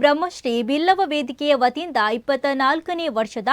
ಬ್ರಹ್ಮಶ್ರೀ ಬಿಲ್ಲವ ವೇದಿಕೆಯ ವತಿಯಿಂದ ಇಪ್ಪತ್ತ ನಾಲ್ಕನೇ ವರ್ಷದ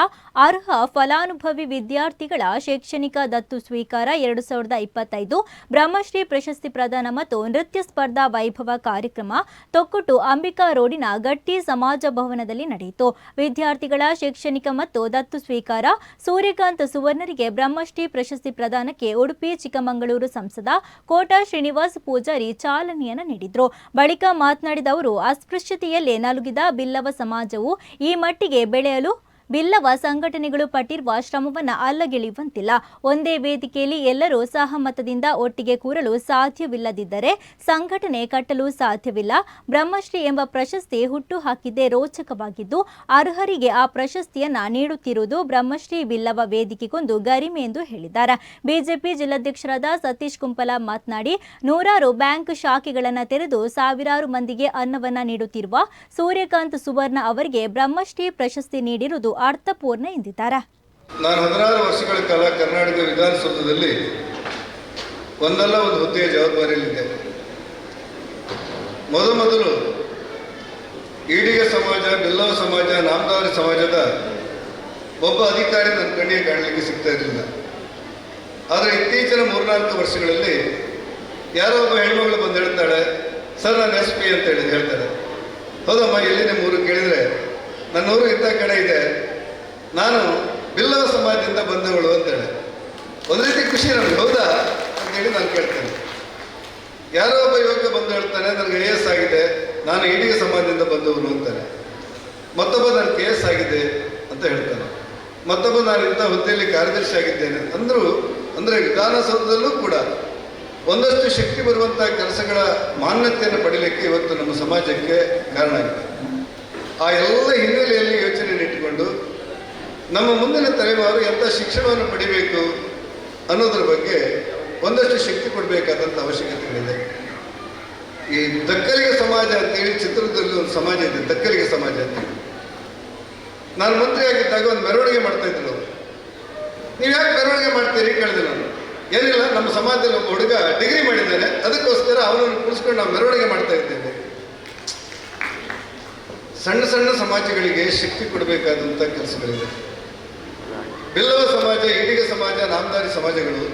ಅರ್ಹ ಫಲಾನುಭವಿ ವಿದ್ಯಾರ್ಥಿಗಳ ಶೈಕ್ಷಣಿಕ ದತ್ತು ಸ್ವೀಕಾರ ಎರಡು ಸಾವಿರದ ಇಪ್ಪತ್ತೈದು, ಬ್ರಹ್ಮಶ್ರೀ ಪ್ರಶಸ್ತಿ ಪ್ರದಾನ ಮತ್ತು ನೃತ್ಯ ಸ್ಪರ್ಧಾ ವೈಭವ ಕಾರ್ಯಕ್ರಮ ತೊಕ್ಕುಟು ಅಂಬಿಕಾ ರೋಡಿನ ಗಟ್ಟಿ ಸಮಾಜ ಭವನದಲ್ಲಿ ನಡೆಯಿತು. ವಿದ್ಯಾರ್ಥಿಗಳ ಶೈಕ್ಷಣಿಕ ಮತ್ತು ದತ್ತು ಸ್ವೀಕಾರ ಸೂರ್ಯಕಾಂತ್ ಸುವರ್ಣರಿಗೆ ಬ್ರಹ್ಮಶ್ರೀ ಪ್ರಶಸ್ತಿ ಪ್ರದಾನಕ್ಕೆ ಉಡುಪಿ, ಚಿಕ್ಕಮಗಳೂರು ಸಂಸದ ಕೋಟಾ ಶ್ರೀನಿವಾಸ್ ಪೂಜಾರಿ ಚಾಲನೆಯನ್ನು ನೀಡಿದರು. ಬಳಿಕ ಮಾತನಾಡಿದ ಅವರು, ಅಸ್ಪೃಶ್ಯತೆಯಲ್ಲೇ ನಲುಗಿದ ಬಿಲ್ಲವ ಸಮಾಜವು ಈ ಮಟ್ಟಿಗೆ ಬೆಳೆಯಲು ಬಿಲ್ಲವ ಸಂಘಟನೆಗಳು ಪಟ್ಟಿರುವ ಶ್ರಮವನ್ನು ಅಲ್ಲಗೆಳೆಯುವಂತಿಲ್ಲ. ಒಂದೇ ವೇದಿಕೆಯಲ್ಲಿ ಎಲ್ಲರೂ ಸಹಮತದಿಂದ ಒಟ್ಟಿಗೆ ಕೂರಲು ಸಾಧ್ಯವಿಲ್ಲದಿದ್ದರೆ ಸಂಘಟನೆ ಕಟ್ಟಲು ಸಾಧ್ಯವಿಲ್ಲ. ಬ್ರಹ್ಮಶ್ರೀ ಎಂಬ ಪ್ರಶಸ್ತಿ ಹುಟ್ಟು ಹಾಕಿದ್ದೇ ರೋಚಕವಾಗಿದ್ದು, ಅರ್ಹರಿಗೆ ಆ ಪ್ರಶಸ್ತಿಯನ್ನ ನೀಡುತ್ತಿರುವುದು ಬ್ರಹ್ಮಶ್ರೀ ಬಿಲ್ಲವ ವೇದಿಕೆಗೊಂದು ಗರಿಮೆ ಎಂದು ಹೇಳಿದ್ದಾರೆ. ಬಿಜೆಪಿ ಜಿಲ್ಲಾಧ್ಯಕ್ಷರಾದ ಸತೀಶ್ ಕುಂಪಲ ಮಾತನಾಡಿ, ನೂರಾರು ಬ್ಯಾಂಕ್ ಶಾಖೆಗಳನ್ನು ತೆರೆದು ಸಾವಿರಾರು ಮಂದಿಗೆ ಅನ್ನವನ್ನ ನೀಡುತ್ತಿರುವ ಸೂರ್ಯಕಾಂತ್ ಸುವರ್ಣ ಅವರಿಗೆ ಬ್ರಹ್ಮಶ್ರೀ ಪ್ರಶಸ್ತಿ ನೀಡಿರುವುದು ಅರ್ಥಪೂರ್ಣ ಎಂದಿದ್ದಾರೆ. ನಾನು ಹದಿನಾರು ವರ್ಷಗಳ ಕಾಲ ಕರ್ನಾಟಕ ವಿಧಾನಸೌಧದಲ್ಲಿ ಒಂದಲ್ಲ ಒಂದು ಹುದ್ದೆಯ ಜವಾಬ್ದಾರಿಯಲ್ಲಿದ್ದೆ. ಮೊದಮೊದಲು ಈಡಿಗ ಸಮಾಜ, ಬಿಲ್ಲವ ಸಮಾಜ ನಾಮದಾರಿ ಸಮಾಜದ ಒಬ್ಬ ಅಧಿಕಾರಿ ನನ್ನ ಕಣ್ಣಿಗೆ ಕಾಣಲಿಕ್ಕೆ ಸಿಗ್ತಾ ಇರಲಿಲ್ಲ. ಆದರೆ ಇತ್ತೀಚಿನ ಮೂರ್ನಾಲ್ಕು ವರ್ಷಗಳಲ್ಲಿ ಯಾರೋ ಒಬ್ಬ ಹೆಣ್ಮಗಳು ಬಂದು ಹೇಳ್ತಾಳೆ, ಸರ್, ನಾನು ಎಸ್ ಪಿ ಅಂತ ಹೇಳಿ ಹೇಳ್ತಾಳೆ. ಹೌದಮ್ಮ, ಎಲ್ಲಿದೆ ಮೂರು? ಕೇಳಿದರೆ, ನನ್ನೂರು ಇಂಥ ಕಡೆ ಇದೆ. ನಾನು ಬಿಲ್ಲವ ಸಮಾಜದಿಂದ ಬಂದವಳು ಅಂತೇಳಿ. ಒಂದು ರೀತಿ ಖುಷಿ ನನಗೆ ಹೌದಾ? ಅಂತೇಳಿ ನಾನು ಕೇಳ್ತೇನೆ. ಯಾರೋ ಒಬ್ಬ ಯುವಕ ಬಂದು ಹೇಳ್ತಾನೆ, ನನಗೆ ಎ ಎಸ್ ಆಗಿದೆ, ನಾನು ಇಡೀ ಸಮಾಜದಿಂದ ಬಂದವನು ಅಂತಾನೆ. ಮತ್ತೊಬ್ಬ ನನ್ನ ಕೆ ಎಸ್ ಆಗಿದೆ ಅಂತ ಹೇಳ್ತಾನೆ. ಮತ್ತೊಬ್ಬ, ನಾನು ಇಂಥ ಹುದ್ದೆಯಲ್ಲಿ ಕಾರ್ಯದರ್ಶಿ ಆಗಿದ್ದೇನೆ ಅಂದರೂ, ಅಂದರೆ ವಿಧಾನಸೌಧದಲ್ಲೂ ಕೂಡ ಒಂದಷ್ಟು ಶಕ್ತಿ ಬರುವಂಥ ಕೆಲಸಗಳ ಮಾನ್ಯತೆಯನ್ನು ಪಡೀಲಿಕ್ಕೆ ಇವತ್ತು ನಮ್ಮ ಸಮಾಜಕ್ಕೆ ಕಾರಣ ಆಗಿದೆ. ಆ ಎಲ್ಲ ಹಿನ್ನೆಲೆಯಲ್ಲಿ ನಮ್ಮ ಮುಂದಿನ ತಲೆಮಾರು ಎಂಥ ಶಿಕ್ಷಣವನ್ನು ಪಡಿಬೇಕು ಅನ್ನೋದ್ರ ಬಗ್ಗೆ ಒಂದಷ್ಟು ಶಕ್ತಿ ಕೊಡಬೇಕಾದಂಥ ಅವಶ್ಯಕತೆಗಳಿದೆ. ಈ ದಕ್ಕಲಿಗೆ ಸಮಾಜ ಅಂತೇಳಿ ಚಿತ್ರದುರ್ಗದ ಒಂದು ಸಮಾಜ ಇದೆ, ದಕ್ಕಲಿಗ ಸಮಾಜ ಅಂತೇಳಿ ನಾನು ಮಂತ್ರಿ ಆಗಿದ್ದಾಗ ಒಂದು ಮೆರವಣಿಗೆ ಮಾಡ್ತಾ ಇದ್ರು ನೀವು ಯಾಕೆ ಮೆರವಣಿಗೆ ಮಾಡ್ತೀರಿ ಕೇಳಿದೆ ನಾನು. ಏನಿಲ್ಲ, ನಮ್ಮ ಸಮಾಜದಲ್ಲಿ ಒಬ್ಬ ಹುಡುಗ ಡಿಗ್ರಿ ಮಾಡಿದ್ದಾನೆ, ಅದಕ್ಕೋಸ್ಕರ ಅವನನ್ನು ಕುಳಿಸ್ಕೊಂಡು ನಾವು ಮೆರವಣಿಗೆ ಮಾಡ್ತಾ ಇದ್ದೇವೆ. ಸಣ್ಣ ಸಣ್ಣ ಸಮಾಜಗಳಿಗೆ ಶಕ್ತಿ ಕೊಡಬೇಕಾದಂಥ ಕೆಲಸಗಳಿದೆ. ಬಿಲ್ಲವ ಸಮಾಜ ಈಡಿಗ ಸಮಾಜ ನಾಮದಾರಿ ಸಮಾಜಗಳು